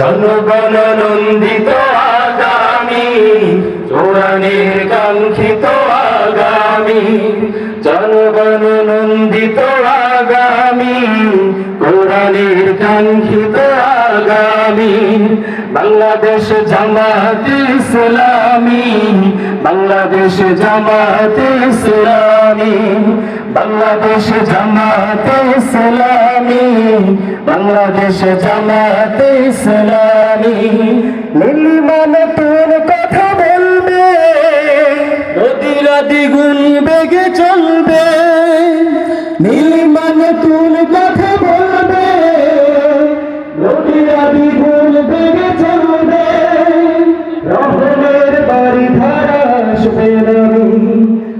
জনগণ নন্দিত আগামী চোরানের কাঙ্ক্ষিত আগামী জনগণ নন্দিত আগামী কোরআনের কাঙ্ক্ষিত বাংলাদেশ জামাত ইসলামী, বাংলাদেশ জামাত ইসলামী, বাংলাদেশ জামাত ইসলামী, বাংলাদেশ জামাত ইসলামী। নীলিমা নতুন কথা বলবে? নদীরা দ্বিগুণ বেগে চলবে।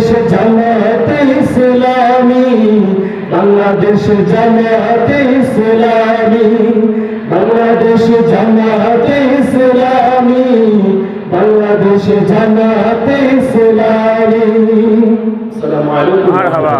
বাংলাদেশ জামাত ইসলামী বাংলাদেশ জামাত ইসলামী বাংলাদেশ জামাত ইসলামী বাংলাদেশ জামাত ইসলামী। আসসালামু আলাইকুম। মারহাবা।